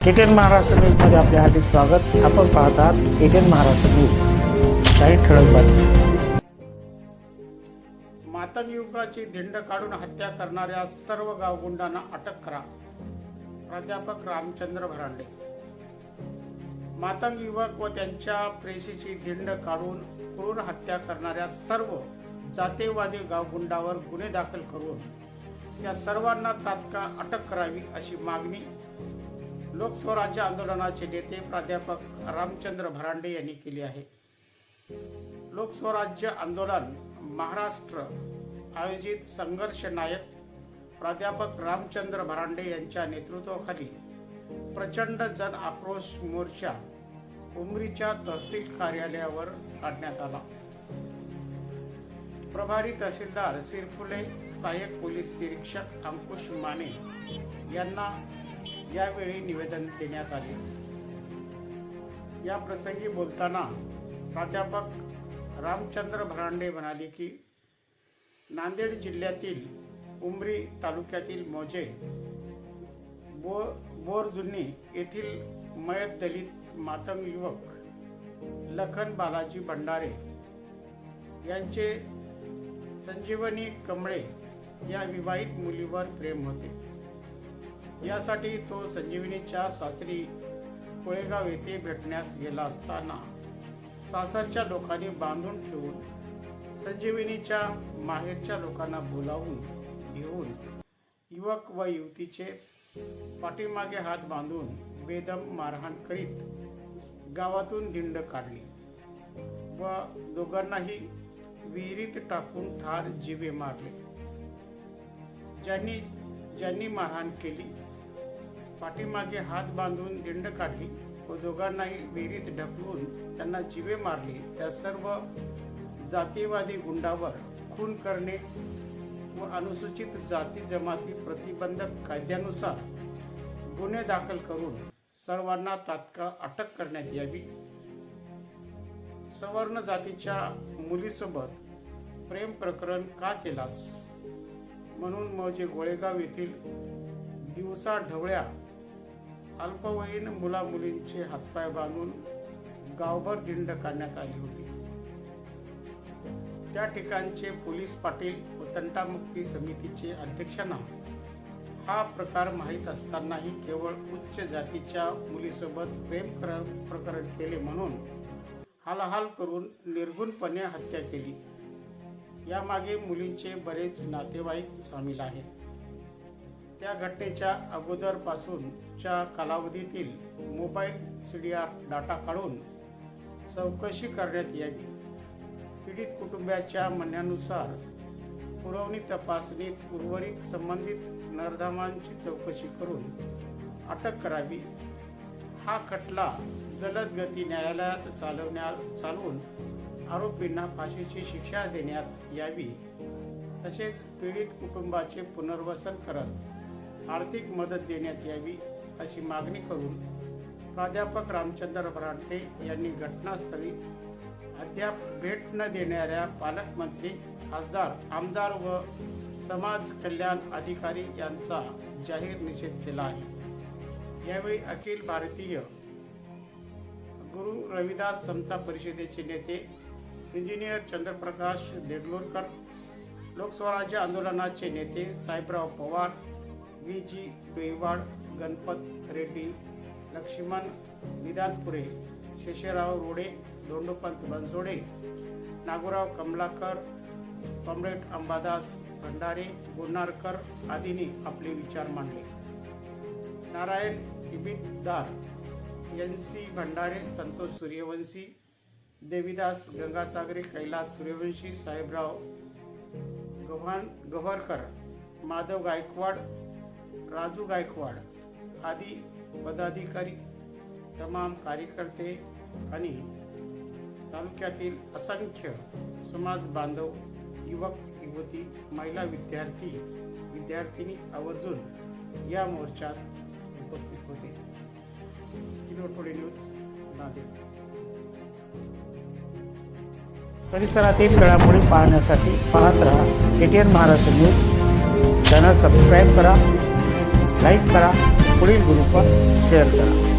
ATN Maharashtra न्यूजमध्ये आपले हार्दिक स्वागत. आपण पाहत आहात एटीएन महाराष्ट्र न्यूज. काही ठळक बातमी मातंग युवकाची धिंड काढून हत्या करणाऱ्या सर्व गावगुंडांना अटक करा. प्राध्यापक रामचंद्र भरांडे. मातंग युवक व त्यांच्या प्रेशीची धिंड काढून क्रूर हत्या करणाऱ्या सर्व जातीयवादी गावगुंडावर गुन्हे दाखल करून या सर्वांना तात्काळ अटक करावी अशी मागणी लोकस्वराज्य आंदोलनाचे नेते प्राध्यापक रामचंद्र भरांडे यांनी केले आहे. लोकस्वराज्य आंदोलन महाराष्ट्र आयोजित संघर्ष नायक प्राध्यापक रामचंद्र भरांडे यांच्या नेतृत्वाखाली प्रचंड जन आक्रोश मोर्चा उमरीच्या तहसील कार्यालयावर काढण्यात आला. प्रभारी तहसीलदार सिरफुले सहाय्यक पोलीस निरीक्षक अंकुश माने यांना यावेळी निवेदन देण्यात आले. या प्रसंगी बोलताना प्राध्यापक रामचंद्र भरांडे म्हणाले की नांदेड जिल्ह्यातील उमरी तालुक्यातील मोजे बो बोरजुन्नी येथील मयत दलित मातंग युवक लखन बालाजी भंडारे यांचे संजीवनी कमळे या विवाहित मुलीवर प्रेम होते. यासाठी तो संजीवनीच्या सासरी कोळेगाव येथे भेटण्यास गेला असताना सासरच्या लोकांनी बांधून ठेवून संजीवनीच्या माहेरच्या लोकांना बोलावून घेऊन युवक व युवतीचे पाठीमागे हात बांधून बेदम मारहाण करीत गावातून दिंड काढली व दोघांनाही विहिरीत टाकून ठार जिवे मारले. ज्यांनी ज्यांनी मारहाण केली पाठीमागे हात बांधून दिंड काढली. व दोघांनाही विहिरीत ढकलून त्यांना जीवे मारले. त्या सर्व जातीवादी गुंडावर खून करणे व अनुसूचित जाती जमाती प्रतिबंधक कायद्यानुसार गुन्हे दाखल करून सर्वांना तात्काळ अटक करण्यात यावी. सवर्ण जातीच्या मुलीसोबत प्रेम प्रकरण का केलास? म्हणून मौजे गोळेगाव येथील दिवसा ढवळ्या अल्पवयीन मुला मुलींचे हातपाय बांधून गावभर दिंड काढण्यात आली होती. त्या ठिकाणचे पोलीस पाटील व तंटामुक्ती समितीचे अध्यक्षांना हा प्रकार माहीत असतानाही केवळ उच्च जातीच्या मुलीसोबत प्रेम कर- प्रकरण केले म्हणून हालहाल करून निर्गुणपणे हत्या केली. यामागे मुलींचे बरेच नातेवाईक सामील आहेत. त्या घटनेच्या अगोदरपासूनच्या कालावधीतील mobile C D R data काढून चौकशी करण्यात यावी. पीडित कुटुंबाच्या म्हणण्यानुसार पुरवणी तपासणीत उर्वरित संबंधित नरधामांची चौकशी करून अटक करावी. हा खटला जलद गती न्यायालयात चालवण्या चालवून आरोपींना फाशीची शिक्षा देण्यात यावी तसेच पीडित कुटुंबाचे पुनर्वसन करत आर्थिक मदत देण्यात यावी अशी मागणी करून प्राध्यापक रामचंद्र भराटे यांनी घटनास्थळी अद्याप भेट न देणाऱ्या पालकमंत्री खासदार आमदार व समाज कल्याण अधिकारी यांचा जाहीर निषेध केला आहे. यावेळी अखिल भारतीय गुरु रविदास समता परिषदेचे नेते इंजिनियर चंद्रप्रकाश देगलूरकर लोकस्वराज्य आंदोलनाचे नेते Sahebrao Pawar V. G. Doiwad Ganpat Reddy Laxman Nidanpure Sheshrao Rode Dhondopant Bansode Nagorao Kamalakar comrade Ambadas Bhandare Gunharkar आदींनी आपले विचार मांडले. नारायण इबितदार एन सी भंडारे संतोष सूर्यवंशी देवीदास गंगासागरे कैलास सूर्यवंशी साहेबराव गव्हाण गव्हरकर माधव गायकवाड राजू गायकवाड आदी पदाधिकारी तमाम कार्यकर्ते आणि तालुक्यातील असंख्य समाज बांधव युवक युवती महिला विद्यार्थी विद्यार्थिनी आवर्जून या मोर्चात उपस्थित होते. किलोटोडे न्यूज नांदेड. परिसरातील घडामोडी पाहण्यासाठी पाहत रहा ATN Maharashtra news. Channel subscribe करा. लाईक करा पुढील ग्रुपवर शेअर करा.